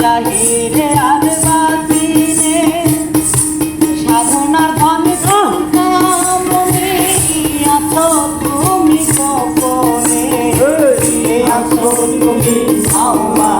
চাহিরে আর বাতিরে সাধনার ধনে মনে আছো তুমি কপনে আছো তুমি আমার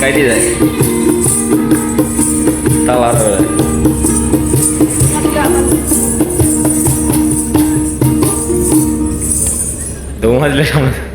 কাটি যায়। তাল আর দৌমাজলে সামনে